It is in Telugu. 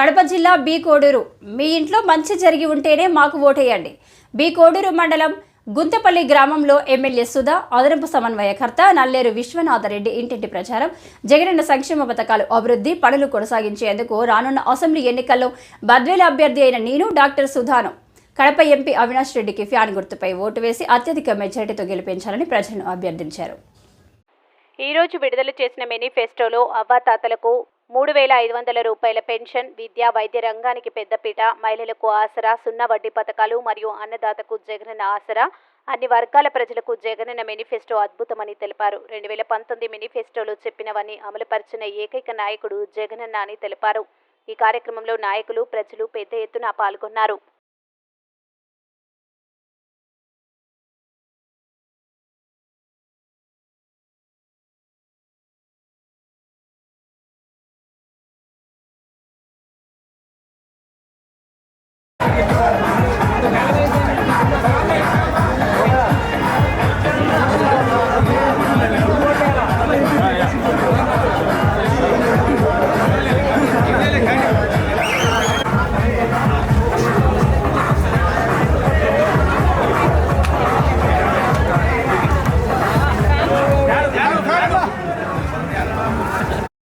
కడప జిల్లా బి కోడూరు. మీ ఇంట్లో మంచి జరిగి ఉంటేనే మాకు ఓటేయండి. బి కోడూరు మండలం గుంతపల్లి గ్రామంలో ఎమ్మెల్యే సుధా అదనపు సమన్వయకర్త నల్లేరు విశ్వనాథరెడ్డి ఇంటింటి ప్రచారం జగనన్న సంక్షేమ పథకాలు అభివృద్ధి పనులు కొనసాగించేందుకు రానున్న అసెంబ్లీ ఎన్నికల్లో బద్వేల అభ్యర్థి అయిన నేను డాక్టర్ సుధాను. కడప ఎంపీ అవినాష్ రెడ్డికి ఫ్యాన్ గుర్తుపై ఓటు వేసి అత్యధిక మెజారిటీతో గెలిపించాలని ప్రజలను అభ్యర్థించారు. ఈ రోజు విడుదల చేసిన మేనిఫెస్టోలో అవ్వాతాతలకు మూడు వేల ఐదు వందల రూపాయల పెన్షన్ విద్యా వైద్య రంగానికి పెద్దపీట మహిళలకు ఆసరా సున్నా వడ్డీ పథకాలు మరియు అన్నదాతకు జగనన్న ఆసరా. అన్ని వర్గాల ప్రజలకు జగనన్న మేనిఫెస్టో అద్భుతమని తెలిపారు. రెండు వేల పంతొమ్మిది మేనిఫెస్టోలో చెప్పినవన్నీ అమలుపరిచిన ఏకైక నాయకుడు జగనన్న అని తెలిపారు. ఈ కార్యక్రమంలో నాయకులు ప్రజలు పెద్ద ఎత్తున పాల్గొన్నారు. Yeah.